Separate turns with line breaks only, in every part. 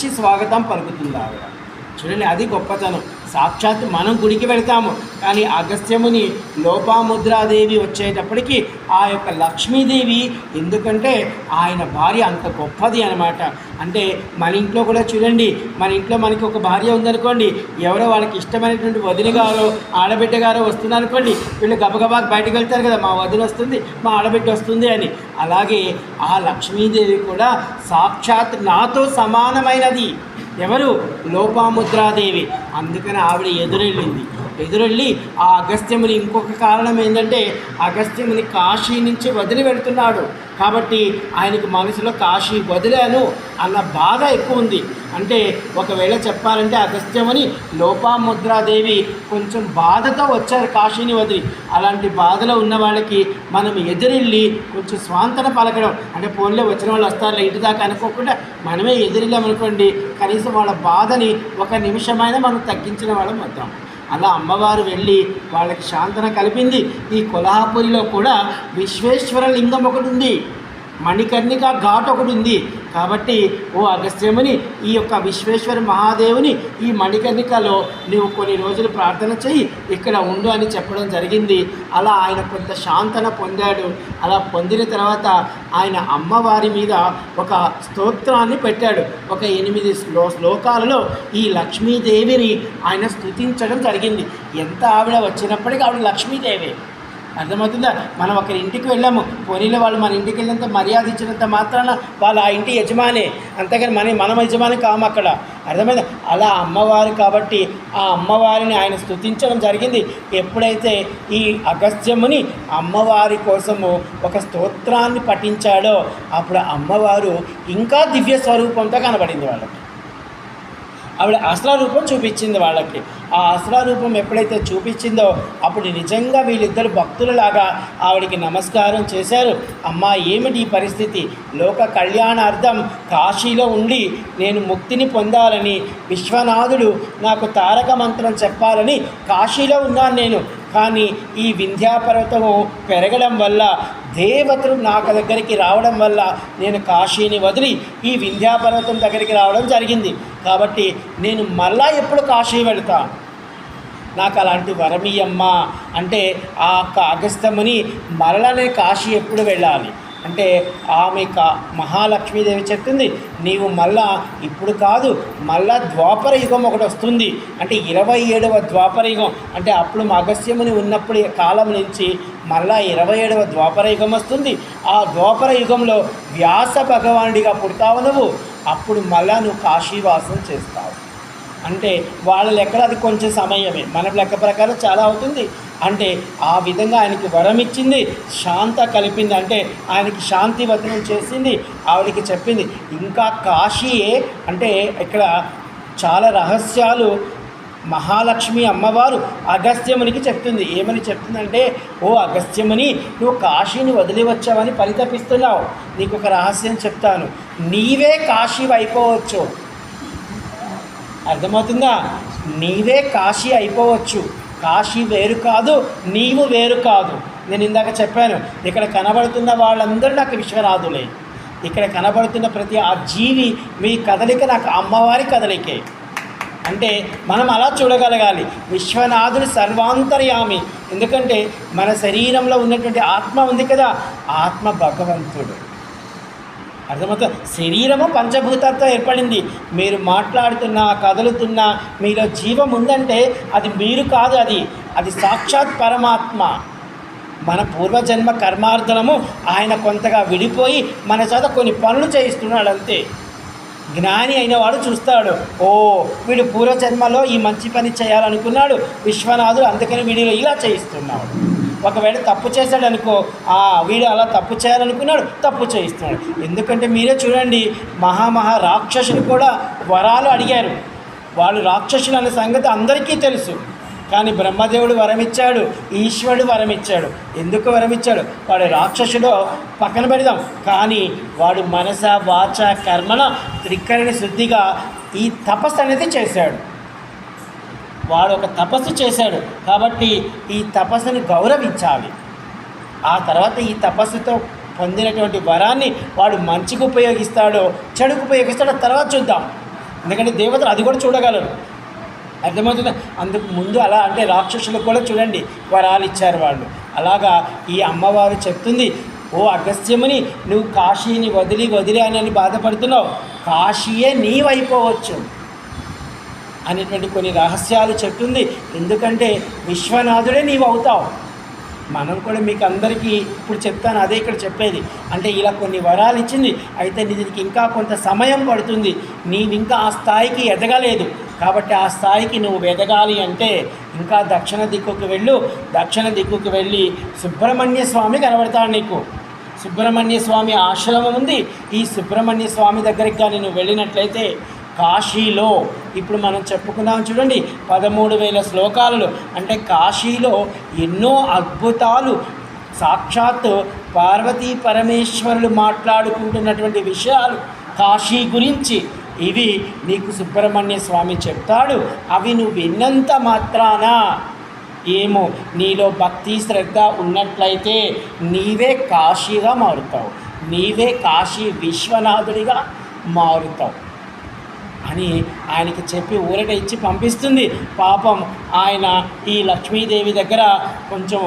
మంచి స్వాగతం పలుకుతుంది? ఆవిడ చూడండి అది గొప్పతనం. సాక్షాత్ మనం గుడికి వెళ్తాము కానీ అగస్త్యముని లోపాముద్రాదేవి వచ్చేటప్పటికి ఆ యొక్క లక్ష్మీదేవి ఎందుకంటే ఆయన భార్య అంత గొప్పది అనమాట అంటే మన ఇంట్లో కూడా చూడండి మన ఇంట్లో మనకి ఒక భార్య ఉందనుకోండి ఎవరో వాళ్ళకి ఇష్టమైనటువంటి వదిన గారో ఆడబిడ్డ గారో వస్తున్నారు అనుకోండి వీళ్ళు గబగబా బయటకు వెళ్తారు కదా మా వదిన వస్తుంది మా ఆడబిడ్డ వస్తుంది అని. అలాగే ఆ లక్ష్మీదేవి కూడా సాక్షాత్ నాతో సమానమైనది. ఎవరు? లోపాముద్రాదేవి. అందుకని ఆవిడ ఎదురెళ్ళింది. ఎదురెళ్ళి ఆ అగస్త్యముని ఇంకొక కారణం ఏంటంటే అగస్త్యముని కాశీ నుంచి వదిలి వెళ్తున్నాడు. కాబట్టి ఆయనకు మనసులో కాశీ వదిలాను అన్న బాధ ఎక్కువ ఉంది. అంటే ఒకవేళ చెప్పాలంటే అగస్త్యముని లోపాముద్రాదేవి కొంచెం బాధతో వచ్చారు కాశీని వదిలి. అలాంటి బాధలో ఉన్న వాళ్ళకి మనం ఎదురెళ్ళి కొంచెం స్వాంతన పలకడం. అంటే ఫోన్లో వచ్చిన వాళ్ళు వస్తారు ఇంటి దాకా అనుకోకుండా మనమే ఎదురెళ్ళామనుకోండి కనీసం వాళ్ళ బాధని ఒక నిమిషమైనా మనం తగ్గించిన వాళ్ళం వద్దాం అలా అమ్మవారు వెళ్ళి వాళ్ళకి శాంతన కలిపింది. ఈ కొల్హాపురిలో కూడా విశ్వేశ్వర లింగం ఒకటి ఉంది. మణికర్ణిక ఘాట్ ఒకటి ఉంది. కాబట్టి ఓ అగస్త్యముని ఈ యొక్క విశ్వేశ్వర మహాదేవుని ఈ మణికర్ణికలో నువ్వు కొన్ని రోజులు ప్రార్థన చేయి ఇక్కడ ఉండు అని చెప్పడం జరిగింది. అలా ఆయన కొంత శాంతన పొందాడు. అలా పొందిన తర్వాత ఆయన అమ్మవారి మీద ఒక స్తోత్రాన్ని పెట్టాడు. ఒక ఎనిమిది శ్లో శ్లోకాలలో ఈ లక్ష్మీదేవిని ఆయన స్తుతించడం జరిగింది. ఎంత ఆవిడ వచ్చినప్పటికీ ఆవిడ లక్ష్మీదేవి. అర్థమవుతుందా? మనం ఒకరి ఇంటికి వెళ్ళాము. పోనీలో వాళ్ళు మన ఇంటికి వెళ్ళినంత మర్యాద ఇచ్చినంత మాత్రాన వాళ్ళు ఆ ఇంటి యజమానే. అంతేగాని మన మనం యజమాని కాము అక్కడ. అర్థమైందా? అలా అమ్మవారు కాబట్టి ఆ అమ్మవారిని ఆయన స్తుతించడం జరిగింది. ఎప్పుడైతే ఈ అగస్త్యముని అమ్మవారి కోసము ఒక స్తోత్రాన్ని పఠించాడో అప్పుడు అమ్మవారు ఇంకా దివ్య స్వరూపంతో కనబడింది వాళ్ళకి. ఆవిడ అసలు రూపం చూపించింది వాళ్ళకి. ఆ అసలారూపం ఎప్పుడైతే చూపించిందో అప్పుడు నిజంగా వీళ్ళిద్దరు భక్తులలాగా ఆవిడికి నమస్కారం చేశారు. అమ్మా ఏమిటి పరిస్థితి? లోక కళ్యాణార్థం కాశీలో ఉండి నేను ముక్తిని పొందాలని విశ్వనాథుడు నాకు తారక మంత్రం చెప్పాలని కాశీలో ఉన్నాను నేను. కానీ ఈ వింధ్యాపర్వతము పెరగడం వల్ల దేవతలు నాకు దగ్గరికి రావడం వల్ల నేను కాశీని వదిలి ఈ వింధ్యాపర్వతం దగ్గరికి రావడం జరిగింది. కాబట్టి నేను మళ్ళా ఎప్పుడు కాశీ వెళ్తాను నాకు అలాంటి వరమీయమ్మ అంటే ఆ యొక్క అగస్తముని మరలనే కాశీ ఎప్పుడు వెళ్ళాలి? అంటే ఆమె కా మహాలక్ష్మీదేవి చెప్తుంది నీవు మళ్ళా ఇప్పుడు కాదు మళ్ళా ద్వాపర యుగం ఒకటి వస్తుంది. అంటే ఇరవై ఏడవ ద్వాపర యుగం. అంటే అప్పుడు మా అగస్త్యముని ఉన్నప్పుడు కాలం నుంచి మళ్ళా ఇరవై ఏడవ ద్వాపర యుగం వస్తుంది. ఆ ద్వాపర యుగంలో వ్యాస భగవానుడిగా పుడతావు నువ్వు. అప్పుడు మళ్ళా నువ్వు కాశీవాసం చేస్తావు. అంటే వాళ్ళ లెక్కలు అది కొంచెం సమయమే. మన లెక్క ప్రకారం చాలా అవుతుంది. అంటే ఆ విధంగా ఆయనకి వరం ఇచ్చింది శాంత కలిపింది. అంటే ఆయనకి శాంతి వచనం చేసింది ఆవిడకి చెప్పింది. ఇంకా కాశీయే అంటే ఇక్కడ చాలా రహస్యాలు మహాలక్ష్మి అమ్మవారు అగస్త్యమునికి చెప్తుంది. ఏమని చెప్తుందంటే ఓ అగస్త్యముని నువ్వు కాశీని వదిలి వచ్చావని పరితపిస్తున్నావు. నీకు ఒక రహస్యం చెప్తాను. నీవే కాశీ అయిపోవచ్చు అర్థమవుతుందా? నీవే కాశీ అయిపోవచ్చు. కాశీ వేరు కాదు నీవు వేరు కాదు. నేను ఇందాక చెప్పాను ఇక్కడ కనబడుతున్న వాళ్ళందరూ నాకు విశ్వనాథులే. ఇక్కడ కనబడుతున్న ప్రతి ఆ జీవి మీ కదలిక నాకు అమ్మవారి కదలికే. అంటే మనం అలా చూడగలగాలి. విశ్వనాథుడు సర్వాంతర్యామి. ఎందుకంటే మన శరీరంలో ఉన్నటువంటి ఆత్మ ఉంది కదా ఆత్మ భగవంతుడు. అర్థమవుతుంది? శరీరము పంచభూతాలతో ఏర్పడింది. మీరు మాట్లాడుతున్నా కదులుతున్నా మీలో జీవం ఉందంటే అది మీరు కాదు అది. అది సాక్షాత్ పరమాత్మ. మన పూర్వజన్మ కర్మార్థనము ఆయన కొంతగా విడిపోయి మన చేత కొన్ని పనులు చేయిస్తున్నాడు అంతే జ్ఞాని అయినవాడు చూస్తాడు. ఓ వీడు పూర్వజన్మలో ఈ మంచి పని చేయాలనుకున్నాడు. విశ్వనాథుడు అందుకని వీడిలో ఇలా చేయిస్తున్నాడు. ఒకవేళ తప్పు చేశాడు అనుకో ఆ వీడు అలా తప్పు చేయాలనుకున్నాడు తప్పు చేయిస్తున్నాడు. ఎందుకంటే మీరే చూడండి మహామహా రాక్షసులు కూడా వరాలు అడిగారు. వాళ్ళు రాక్షసులు అనే సంగతి అందరికీ తెలుసు. కానీ బ్రహ్మదేవుడు వరమిచ్చాడు ఈశ్వరుడు వరమిచ్చాడు. ఎందుకు వరమిచ్చాడు? వాడు రాక్షసుడో పక్కన పెడదాం. కానీ వాడు మనస వాచ కర్మన త్రికరణ శుద్ధిగా ఈ తపస్సు అనేది చేశాడు. వాడు ఒక తపస్సు చేశాడు కాబట్టి ఈ తపస్సుని గౌరవించాలి. ఆ తర్వాత ఈ తపస్సుతో పొందినటువంటి వరాన్ని వాడు మంచికి ఉపయోగిస్తాడో చెడుకు ఉపయోగిస్తాడో తర్వాత చూద్దాం. ఎందుకంటే దేవతలు అది కూడా చూడగలరు. అర్థమవుతుంది? అందుకు ముందు అలా అంటే రాక్షసులకు కూడా చూడండి వరాలు ఇచ్చారు వాళ్ళు. అలాగా ఈ అమ్మవారు చెప్తుంది ఓ అగస్త్యముని నువ్వు కాశీని వదిలి వదిలి అని బాధపడుతున్నావు. కాశీయే నీవైపోవచ్చు. అనేటువంటి కొన్ని రహస్యాలు చెప్తుంది. ఎందుకంటే విశ్వనాథుడే నీవు అవుతావు. మనం కూడా మీకు అందరికీ ఇప్పుడు చెప్తాను అదే ఇక్కడ చెప్పేది. అంటే ఇలా కొన్ని వరాలు ఇచ్చింది. అయితే దీనికి ఇంకా కొంత సమయం పడుతుంది. నీవు ఇంకా ఆ స్థాయికి ఎదగలేదు. కాబట్టి ఆ స్థాయికి నువ్వు ఎదగాలి అంటే ఇంకా దక్షిణ దిక్కుకు వెళ్ళు. దక్షిణ దిక్కుకు వెళ్ళి సుబ్రహ్మణ్య స్వామి కనబడతాడు నీకు. సుబ్రహ్మణ్య స్వామి ఆశ్రమం ఉంది. ఈ సుబ్రహ్మణ్య స్వామి దగ్గరికి కానీ నువ్వు వెళ్ళినట్లయితే కాశీలో ఇప్పుడు మనం చెప్పుకున్నాం చూడండి పదమూడు వేల శ్లోకాలలో. అంటే కాశీలో ఎన్నో అద్భుతాలు. సాక్షాత్ పార్వతీ పరమేశ్వరులు మాట్లాడుకుంటున్నటువంటి విషయాలు. కాశీ గురించి ఇవి నీకు సుబ్రహ్మణ్య స్వామి చెప్తాడు. అవి నువ్వు విన్నంత మాత్రాన ఏమో నీలో భక్తి శ్రద్ధ ఉన్నట్లయితే నీవే కాశీగా మారుతావు. నీవే కాశీ విశ్వనాథుడిగా మారుతావు. అని ఆయనకి చెప్పి ఊరట ఇచ్చి పంపిస్తుంది. పాపం ఆయన ఈ లక్ష్మీదేవి దగ్గర కొంచెం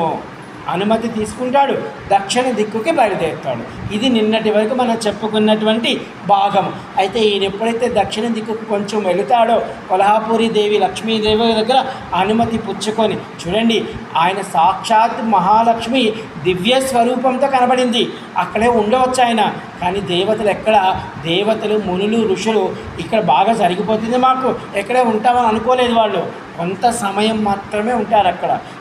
అనుమతి తీసుకుంటాడు దక్షిణ దిక్కుకి బయలుదేరుతాడు. ఇది నిన్నటి వరకు మనం చెప్పుకున్నటువంటి భాగం. అయితే ఈయన ఎప్పుడైతే దక్షిణ దిక్కుకు కొంచెం వెళుతాడో కొల్హాపూరి దేవి లక్ష్మీదేవి దగ్గర అనుమతి పుచ్చుకొని చూడండి ఆయన సాక్షాత్ మహాలక్ష్మి దివ్య స్వరూపంతో కనబడింది. అక్కడే ఉండవచ్చు ఆయన కానీ దేవతలు ఎక్కడ? దేవతలు మునులు ఋషులు ఇక్కడ బాగా జరిగిపోతుంది మాకు. ఎక్కడే ఉంటామని అనుకోలేదు వాళ్ళు. కొంత సమయం మాత్రమే ఉంటారు అక్కడ